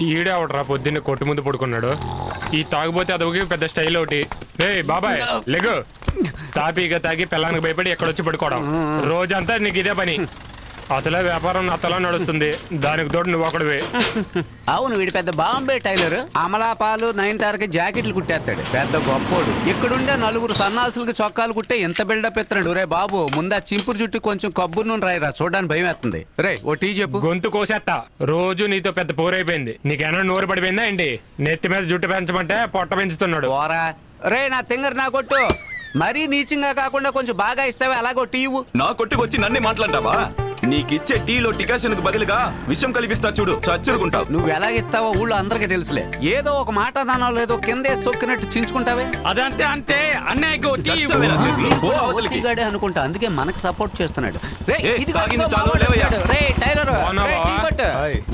ఈడే పొద్దున్న పొద్దున్నే కొట్టు ముందు పడుకున్నాడు? ఈ తాగిపోతే అదొక పెద్ద స్టైల్ ఒకటి. రే బాబాయ్ లెగు. తాపీగా తాగి పిల్లానికి భయపడి ఎక్కడొచ్చి పడుకోవడం. రోజంతా నీకు ఇదే పని. అసలే వ్యాపారం నత్తలా నడుస్తుంది. దానికి తోడు నువ్వు ఒకడివే. అవును వీడు పెద్ద బాంబే టైలర్. అమలాపాలు నైన్ టార్కి జాకెట్లు కుట్టేస్తాడు. పెద్ద గొప్పోడు. ఇక్కడుండే నలుగురు సన్నాసులకు చొక్కాలు కుట్టే ఎంత బిల్డప్ ఎత్తున్నాడు రే బాబు ముందా చింపురు చుట్టూ కొంచెం కబ్బురు నూనె రాయిరా. చూడడానికి భయం వేస్తుంది. రే ఓ టీ చెప్పు. గొంతు కోసేత్తా. రోజు నీతో పెద్ద పోరైపోయింది. నీకేమన్నా నోరు పడిపోయిందా ఏంటి? నెత్తి మీద జుట్టు పెంచమంటే పొట్ట పెంచుతున్నాడు. పోరా. రే నా తింగర్ నా కొట్టు. మరీ నీచంగా కాకుండా కొంచెం బాగా ఇస్తావే? అలాగో టీ ఇవ్వు. నా కొట్టుకొచ్చి నన్నే మాట్లాడతావా? నీకిచ్చే టీలో టికాషన్ బదులుగా విషం కలిపిస్తా చూడు చచ్చురుకుంటావు నువ్వు ఎలా ఇస్తావో ఊళ్ళో అందరికీ తెలుసులే. ఏదో ఒక మాట నానో లేదో కిందేసి తొక్కినట్టు చించుకుంటావే? అదంతే అంతే. అన్నయ్యకు అనుకుంటా అందుకే మనకు సపోర్ట్ చేస్తున్నాడు.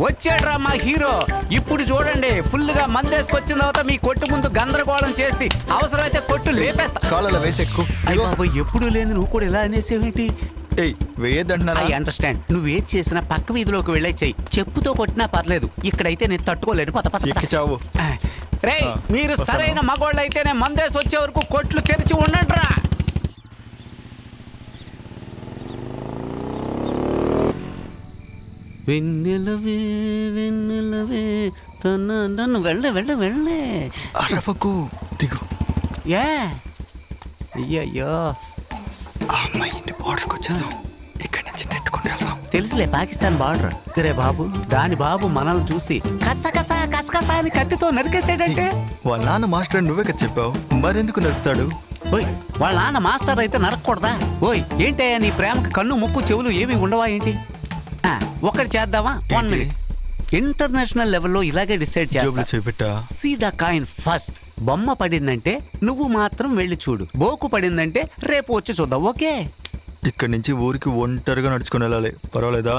వచ్చాడ్రా మా హీరో. ఇప్పుడు చూడండి ఫుల్గా మందేసుకొచ్చిన తర్వాత మీ కొట్టు ముందు గందరగోళం చేసి అవసరమైతే కొట్టు లేపేస్తా. కాలలో వేసెక్కు. అయ్య ఎప్పుడు లేదు నువ్వు కూడా ఇలా అనేసేవేంటి? ఏయ్ వేయద్దంటున్నారా ఐ అండర్స్టాండ్. నువ్వు చేసినా పక్క వీధిలోకి వెళ్ళే చెయ్యి. చెప్పుతో కొట్టినా పర్లేదు. ఇక్కడైతే నేను తట్టుకోలేను. పద పద, పద. ఎక్కి చావు. రే ఆ, మీరు. సరైన మగోళ్ళు అయితేనే మందేసి వచ్చే వరకు కొట్లు తెరిచి ఉండండిరా. వెన్నెలవే వెన్నెలవే తన నన్ను వెళ్ళే వెళ్ళే వెళ్ళే. అరవకు. దిగు. ఏ? అయ్యయ్యో. అమ్మ ఇంటి బార్డర్కి వచ్చేసాం ఇక్కడి నుంచి నెట్టుకుని వెళ్దాం. తెలుసులే పాకిస్తాన్ బార్డర్. రే బాబు దాని బాబు మనల్ని చూసి కస కస కస కస అని కత్తితో నరికేసాడంటే వాళ్ళ నాన్న మాస్టర్ అని నువ్వే కదా చెప్పావు? మరెందుకు నరుకుతాడు? ఓయ్ వాళ్ళ నాన్న మాస్టర్ అయితే నరకూడదా ఓయ్ ఏంటయ్యా నీ ప్రేమకి కన్ను ముక్కు చెవులు ఏవి ఉండవా ఏంటి? ఆ, ఒకటి చేద్దామా? వన్ ఏంటి? మినిట్ ఇంటర్నేషనల్ లెవెల్లో ఇలాగే డిసైడ్ జోబులో చేస్తా చేపెట్టా? సీ ద కాయిన్ ఫస్ట్ బొమ్మ పడిందంటే నువ్వు మాత్రం వెళ్ళి చూడు. బోకు పడిందంటే రేపు వచ్చి చూద్దాం ఓకే? ఇక్కడి నుంచి ఊరికి ఒంటరిగా నడుచుకుని వెళ్ళాలి పర్వాలేదా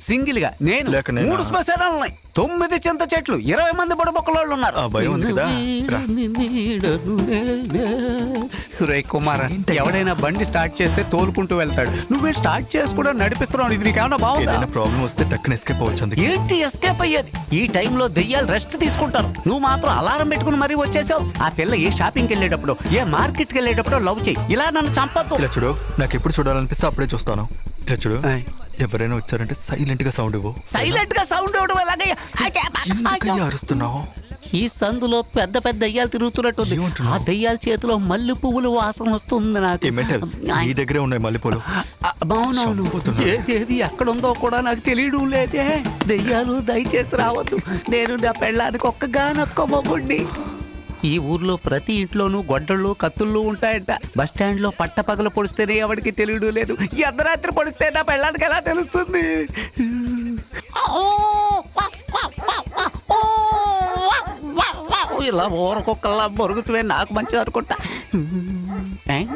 సింగిల్గా నేను లేక నేనా? మూడు శ్మశానాలు ఉన్నాయి తొమ్మిది చింత చెట్లు ఇరవై మంది బుడబొక్కలోళ్ళు ఉన్నారు ఆ భయం ఉంది కదా? రా. రే కుమార. ఎవడైనా బండి స్టార్ట్ చేస్తే తోలుకుంటూ వెళ్తాడు. నువ్వే స్టార్ట్ చేసి కూడా నడిపిస్తున్నావు ఇది నీకేమన్నా బాగుందా? ఏదైనా ప్రాబ్లం వస్తే టక్కున ఎస్కేప్ అవ్వచ్చు ఏంటి ఎస్కేప్ అయ్యేది? ఈ టైంలో దెయ్యాలు రెస్ట్ తీసుకుంటారు. నువ్వు మాత్రం అలారం పెట్టుకుని మరీ వచ్చేసావు. ఆ పిల్ల ఏ షాపింగ్కి వెళ్ళేటప్పుడు ఏ మార్కెట్కి వెళ్ళేటప్పుడు లవ్ చేయి ఇలా నన్ను చంపద్దు. ఇలా చూడు నాకు ఎప్పుడు చూడాలనిపిస్తే అప్పుడే చూస్తాను. ఇలా చూడు ఆయ్. ఎవరైనా వచ్చారంటే సైలెంట్గా సౌండ్ ఇవ్వు. సైలెంట్గా సౌండ్ ఇవ్వడం ఎలాగయ్యా? ఎందుకయ్యా అరుస్తున్నావు? ఈ సందులో పెద్ద పెద్ద దయ్యాలు తిరుగుతున్నట్టుంది? ఆ దయ్యాల చేతిలో మల్లె పువ్వులు వాసన వస్తుంది నాకు. నీ దగ్గరే ఉన్నాయి మల్లెపూలు అవునవును. చంపుతున్నా. ఏదేది ఎక్కడ ఉందో కూడా నాకు తెలియడం లేదే. దెయ్యాలు దయచేసి రావద్దు. నేను నా పెళ్ళానికి ఒక్కగానొక్క మొగుడిని ఈ ఊర్లో ప్రతి ఇంట్లోనూ గొడ్డళ్ళు కత్తుళ్ళు ఉంటాయంట. బస్ స్టాండ్లో పట్ట పగలు పొడిస్తేనే ఎవరికి తెలియడం లేదు. ఈ అర్ధరాత్రి పొడిస్తే నా పెళ్ళానికి ఎలా తెలుస్తుంది? ఇలా కుక్కల్లా మొరుగుతువే నాకు మంచిది అనుకుంటా. ఏ?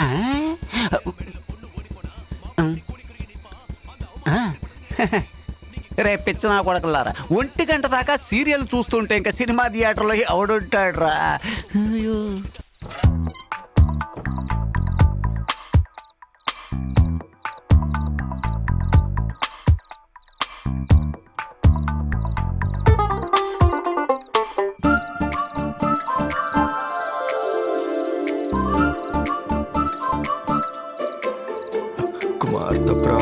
ఆ? కొడకలారా. ఒంటి గంట దాకా సీరియల్ చూస్తుంటే ఇంకా సినిమా థియేటర్లో ఎవడుంటాడ్రా? అయ్యో. కుమార్ తప్రా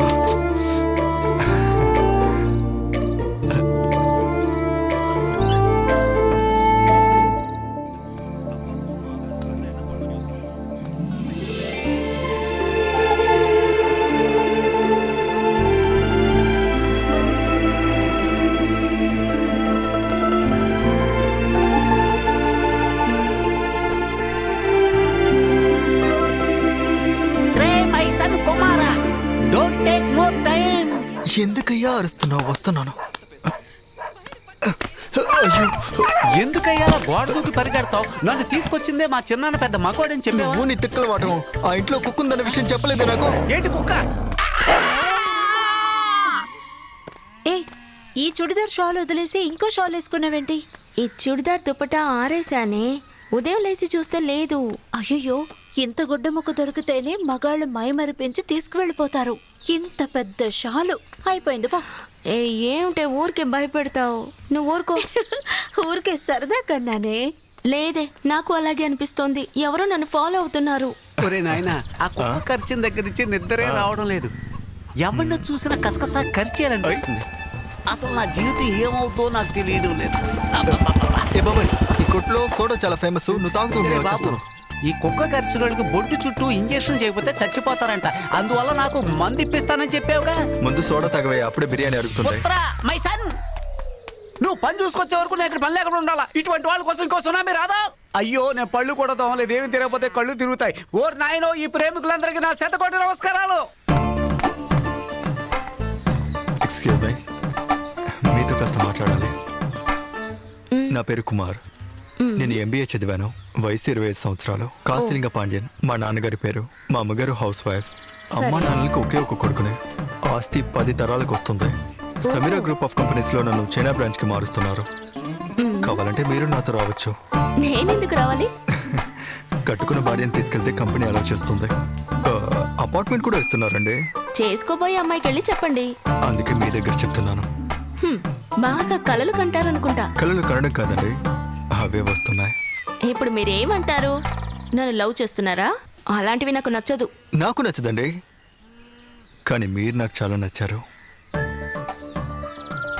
ఎందుకయ్యా అరుస్తున్నావు వస్తున్నాను. అయ్యో. ఎందుకయ్యా అలా గోడ దూకి పరిగెడతావు? నన్ను తీసుకొచ్చిందే మా చిన్నాన్న పెద్ద మగవాడని చెప్పావు నువ్వు నీ తిక్కల వాటం. ఆ ఇంట్లో కుక్కుందన్న విషయం చెప్పలేదు నాకు? ఏంటి కుక్క? ఏ ఈ చుడిదార్ షాల్ వదిలేసి ఇంకో షాల్ వేసుకున్నావేంటి? ఈ చుడిదార్ దుపటా ఆరేసానే ఉదయం లేచి చూస్తే లేదు. అయ్యయ్యో. ఇంత గుడ్డ ముక్క దొరికితేనే మగాళ్ళు మైమరిపించి తీసుకువెళ్ళిపోతారు. ఇంత పెద్ద షాలు. అయిపోయింది పో. ఏ ఏమిటే ఊరికే భయపెడతావు? నువ్వు ఊరుకో. ఊరికే సరదా కన్నానే. లేదే నాకు అలాగే అనిపిస్తోంది. ఎవరో నన్ను ఫాలో అవుతున్నారు. ఒరే నాయన ఆ కుక్క ఖర్చిన దగ్గర నుంచి నిద్రే రావడం లేదు. ఎవరిని చూసినా కసకసా ఖర్చేయాలనిపిస్తుంది అసలు నా జీవితం ఏమవుతుందో నాకు తెలియడం లేదు. అబ్బబ్బబ్బబ్బా. ఏ బాబాయ్ ఈ కొట్లో సోడా చాలా ఫేమస్ నువ్వు తాగుతూ ఉండు, వచ్చేస్తాను ఈ కుక్క ఖర్చు వాళ్ళకి బొడ్డు చుట్టూ ఇంజక్షన్ చేయకపోతే చచ్చిపోతారంట. అందువల్ల నాకు మందు ఇప్పిస్తానని చెప్పావుగా. ముందు సోడా తాగవే అప్పుడే బిర్యానీ పుత్ర మై సన్! నువ్వు పని చూసుకొచ్చే వరకు నేను ఇక్కడ పని లేకుండా ఉండాలా? ఇటువంటి వాళ్ళ కోసం ఇంకో సునామీ రాదా? అయ్యో నేను పళ్ళు కూడా తోమలేదు ఏమి తిరగకపోతే కళ్ళు తిరుగుతాయి. ఓర్ నాయనో ఈ ప్రేమికులందరికీ నా శతకోటి నమస్కారాలు. ఎక్స్క్యూజ్ మై మీతో కాస్త మాట్లాడాలి. నా పేరు కుమార్. నేను ఎంబీఏ చదివాను. వయసు ఇరవై ఐదు సంవత్సరాలు. కాశీలింగ పాండ్యన్ మా నాన్నగారి పేరు మా అమ్మగారు హౌస్ వైఫ్. అమ్మా నాన్నలకి ఒకే ఒక కొడుకునే. ఆస్తి పది తరాలకు వస్తుంది. సమీరా గ్రూప్ ఆఫ్ కంపెనీస్లో నన్ను చైనా బ్రాంచ్కి మారుస్తున్నారు కావాలంటే మీరు నాతో రావచ్చు. నేనెందుకు రావాలి? కట్టుకున్న భార్యను తీసుకెళ్తే కంపెనీ అలా చేస్తుంది. అపార్ట్మెంట్ కూడా ఇస్తున్నారండి. చేసుకోబోయే అమ్మాయికి వెళ్ళి చెప్పండి. అందుకే మీ దగ్గర చెప్తున్నాను. బాగా కలలు కంటారనుకుంటా. కళలు కనడం కాదండి. అవే వస్తున్నాయి. ఇప్పుడు మీరేమంటారు? నన్ను లవ్ చేస్తున్నారా? అలాంటివి నాకు నచ్చదు. నాకు నచ్చదండి. కానీ మీరు నాకు చాలా నచ్చారు.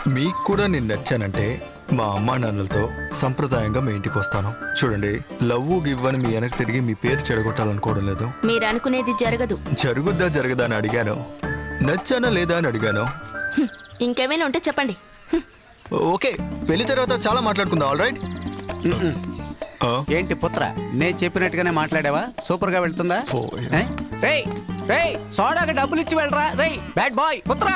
మీకు కూడా నేను నచ్చానంటే మా అమ్మా నాన్నలతో సంప్రదాయంగా మీ ఇంటికి వస్తాను. చూడండి లవ్ గివ్ అని మీ వెనక్కి తిరిగి మీ పేరు చెడగొట్టాలనుకోవడం లేదు. మీరు అనుకునేది జరగదు. జరుగుద్దా జరగదా అని అడిగాను. నచ్చానా లేదా అని అడిగాను. ఇంకేమైనా ఉంటే చెప్పండి. ఓకే పెళ్ళి తర్వాత చాలా మాట్లాడుకుందాం ఆల్ రైట్? ఏంటి పుత్ర? నేను చెప్పినట్టుగానే మాట్లాడావా? సూపర్గా వెళ్తుందా సోడాకి డబ్బులు ఇచ్చి వెళ్ళరా? రేయ్ బ్యాడ్ బాయ్ పుత్ర!